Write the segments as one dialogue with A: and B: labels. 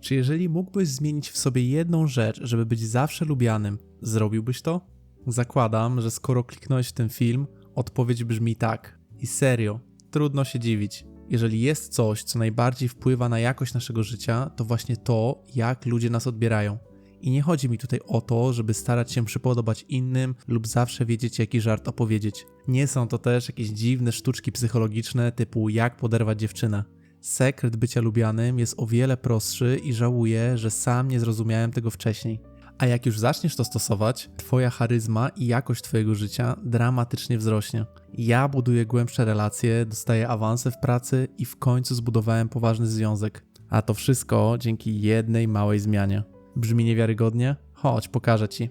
A: Czy jeżeli mógłbyś zmienić w sobie jedną rzecz, żeby być zawsze lubianym, zrobiłbyś to? Zakładam, że skoro kliknąłeś w ten film, odpowiedź brzmi tak. I serio, trudno się dziwić. Jeżeli jest coś, co najbardziej wpływa na jakość naszego życia, to właśnie to, jak ludzie nas odbierają. I nie chodzi mi tutaj o to, żeby starać się przypodobać innym lub zawsze wiedzieć, jaki żart opowiedzieć. Nie są to też jakieś dziwne sztuczki psychologiczne typu jak poderwać dziewczynę. Sekret bycia lubianym jest o wiele prostszy i żałuję, że sam nie zrozumiałem tego wcześniej. A jak już zaczniesz to stosować, twoja charyzma i jakość twojego życia dramatycznie wzrośnie. Ja buduję głębsze relacje, dostaję awanse w pracy i w końcu zbudowałem poważny związek. A to wszystko dzięki jednej małej zmianie. Brzmi niewiarygodnie? Chodź, pokażę ci.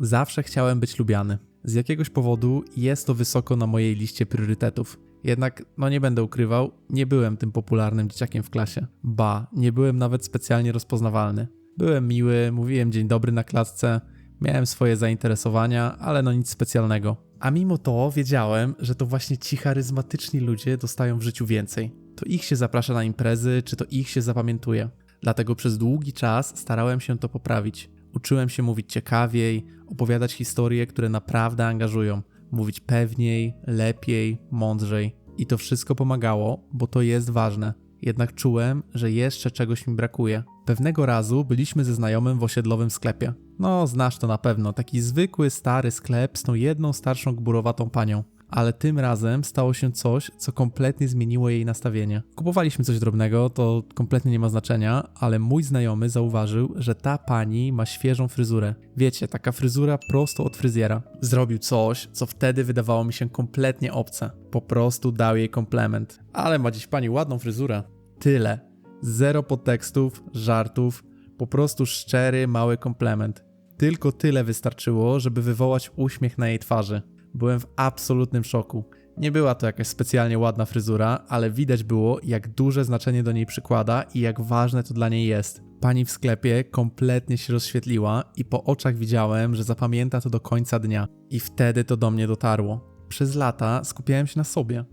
A: Zawsze chciałem być lubiany. Z jakiegoś powodu jest to wysoko na mojej liście priorytetów. Jednak, no nie będę ukrywał, nie byłem tym popularnym dzieciakiem w klasie. Ba, nie byłem nawet specjalnie rozpoznawalny. Byłem miły, mówiłem dzień dobry na klatce, miałem swoje zainteresowania, ale no nic specjalnego. A mimo to wiedziałem, że to właśnie ci charyzmatyczni ludzie dostają w życiu więcej. To ich się zaprasza na imprezy, czy to ich się zapamiętuje. Dlatego przez długi czas starałem się to poprawić. Uczyłem się mówić ciekawiej, opowiadać historie, które naprawdę angażują, mówić pewniej, lepiej, mądrzej. I to wszystko pomagało, bo to jest ważne. Jednak czułem, że jeszcze czegoś mi brakuje. Pewnego razu byliśmy ze znajomym w osiedlowym sklepie. No, znasz to na pewno, taki zwykły, stary sklep z tą jedną starszą gburowatą panią ale tym razem stało się coś, co kompletnie zmieniło jej nastawienie. Kupowaliśmy coś drobnego, to kompletnie nie ma znaczenia, ale mój znajomy zauważył, że ta pani ma świeżą fryzurę. Wiecie, taka fryzura prosto od fryzjera. Zrobił coś, co wtedy wydawało mi się kompletnie obce. Po prostu dał jej komplement. Ale ma dziś pani ładną fryzurę. Tyle. Zero podtekstów, żartów, po prostu szczery, mały komplement. Tylko tyle wystarczyło, żeby wywołać uśmiech na jej twarzy. Byłem w absolutnym szoku. Nie była to jakaś specjalnie ładna fryzura, ale widać było, jak duże znaczenie do niej przykłada i jak ważne to dla niej jest. Pani w sklepie kompletnie się rozświetliła i po oczach widziałem, że zapamięta to do końca dnia. I wtedy to do mnie dotarło. Przez lata skupiałem się na sobie.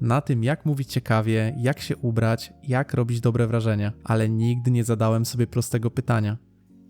A: Na tym, jak mówić ciekawie, jak się ubrać, jak robić dobre wrażenie, ale nigdy nie zadałem sobie prostego pytania: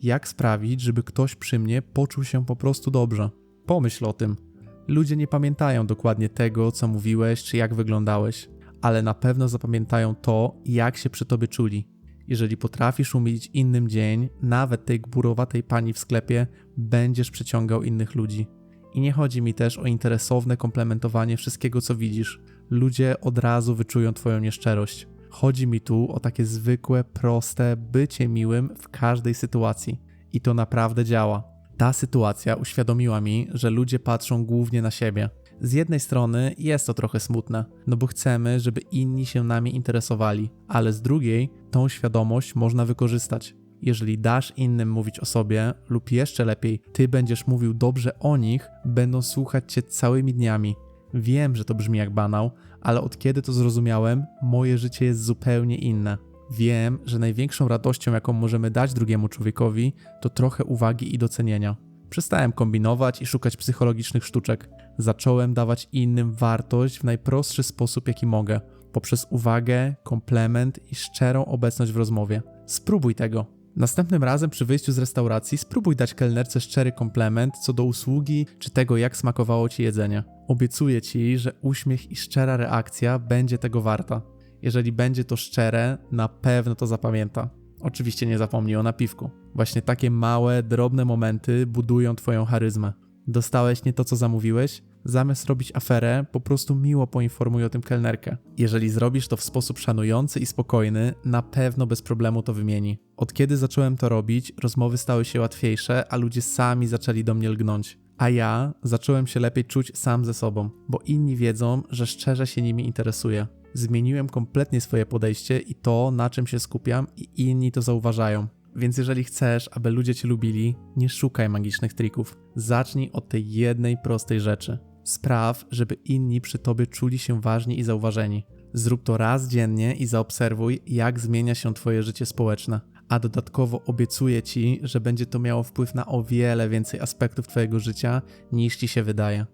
A: jak sprawić, żeby ktoś przy mnie poczuł się po prostu dobrze? Pomyśl o tym. Ludzie nie pamiętają dokładnie tego, co mówiłeś czy jak wyglądałeś, ale na pewno zapamiętają to, jak się przy tobie czuli. Jeżeli potrafisz umilić innym dzień, nawet tej gburowatej pani w sklepie, będziesz przyciągał innych ludzi. I nie chodzi mi też o interesowne komplementowanie wszystkiego, co widzisz. Ludzie od razu wyczują Twoją nieszczerość. Chodzi mi tu o takie zwykłe, proste bycie miłym w każdej sytuacji. I to naprawdę działa. Ta sytuacja uświadomiła mi, że ludzie patrzą głównie na siebie. Z jednej strony jest to trochę smutne, no bo chcemy, żeby inni się nami interesowali, ale z drugiej tą świadomość można wykorzystać. Jeżeli dasz innym mówić o sobie, lub jeszcze lepiej, ty będziesz mówił dobrze o nich, będą słuchać cię całymi dniami. Wiem, że to brzmi jak banał, ale od kiedy to zrozumiałem, moje życie jest zupełnie inne. Wiem, że największą radością, jaką możemy dać drugiemu człowiekowi, to trochę uwagi i docenienia. Przestałem kombinować i szukać psychologicznych sztuczek. Zacząłem dawać innym wartość w najprostszy sposób, jaki mogę, poprzez uwagę, komplement i szczerą obecność w rozmowie. Spróbuj tego. Następnym razem przy wyjściu z restauracji spróbuj dać kelnerce szczery komplement co do usługi czy tego, jak smakowało ci jedzenie. Obiecuję ci, że uśmiech i szczera reakcja będzie tego warta. Jeżeli będzie to szczere, na pewno to zapamięta. Oczywiście nie zapomnij o napiwku. Właśnie takie małe, drobne momenty budują Twoją charyzmę. Dostałeś nie to, co zamówiłeś? Zamiast robić aferę, po prostu miło poinformuj o tym kelnerkę. Jeżeli zrobisz to w sposób szanujący i spokojny, na pewno bez problemu to wymieni. Od kiedy zacząłem to robić, rozmowy stały się łatwiejsze, a ludzie sami zaczęli do mnie lgnąć. A ja zacząłem się lepiej czuć sam ze sobą, bo inni wiedzą, że szczerze się nimi interesuję zmieniłem kompletnie swoje podejście i to, na czym się skupiam, i inni to zauważają. Więc jeżeli chcesz, aby ludzie cię lubili, nie szukaj magicznych trików. Zacznij od tej jednej prostej rzeczy. Spraw, żeby inni przy tobie czuli się ważni i zauważeni. Zrób to raz dziennie i zaobserwuj, jak zmienia się twoje życie społeczne. A dodatkowo obiecuję ci, że będzie to miało wpływ na o wiele więcej aspektów twojego życia, niż ci się wydaje.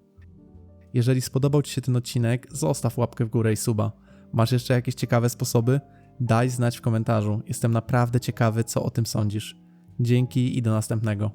A: Jeżeli spodobał ci się ten odcinek, zostaw łapkę w górę i suba. Masz jeszcze jakieś ciekawe sposoby? Daj znać w komentarzu. Jestem naprawdę ciekawy, co o tym sądzisz. Dzięki i do następnego.